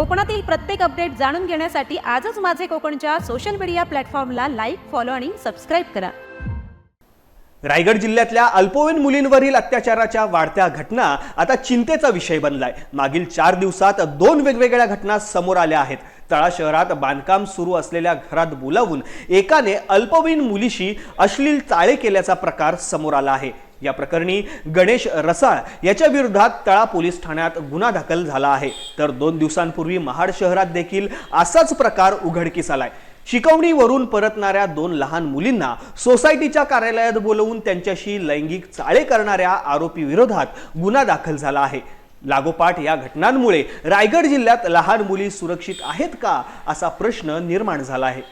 कोकणातील प्रत्येक अपडेट जाणून घेण्यासाठी आजच माझे कोकणच्या सोशल मीडिया प्लॅटफॉर्मला लाईक फॉलो आणि सबस्क्राईब करा. रायगड जिल्ह्यातल्या अल्पवयीन मुलींवरील अत्याचाराच्या वाढत्या घटना आता चिंतेचा विषय बनलाय. मागील चार दिवसात दोन वेगवेगळ्या घटना समोर आल्या आहेत. तळा शहरात बांधकाम सुरू असलेल्या घरात बोलावून एकाने अल्पवयीन मुलीशी अश्लील चाळे केल्याचा प्रकार समोर आला आहे. या प्रकरणी गणेश रसाळ याच्या विरोधात तळा पोलीस ठाण्यात गुन्हा दाखल झाला आहे. तर दोन दिवसांपूर्वी महाड शहरात देखील असाच प्रकार उघडकीस आलाय. शिकवणीवरून परतणाऱ्या दोन लहान मुलींना सोसायटीच्या कार्यालयात बोलवून त्यांच्याशी लैंगिक चाळे करणाऱ्या आरोपी विरोधात गुन्हा दाखल झाला आहे. लागोपाठ या घटनांमुळे रायगड जिल्ह्यात लहान मुली सुरक्षित आहेत का असा प्रश्न निर्माण झाला आहे.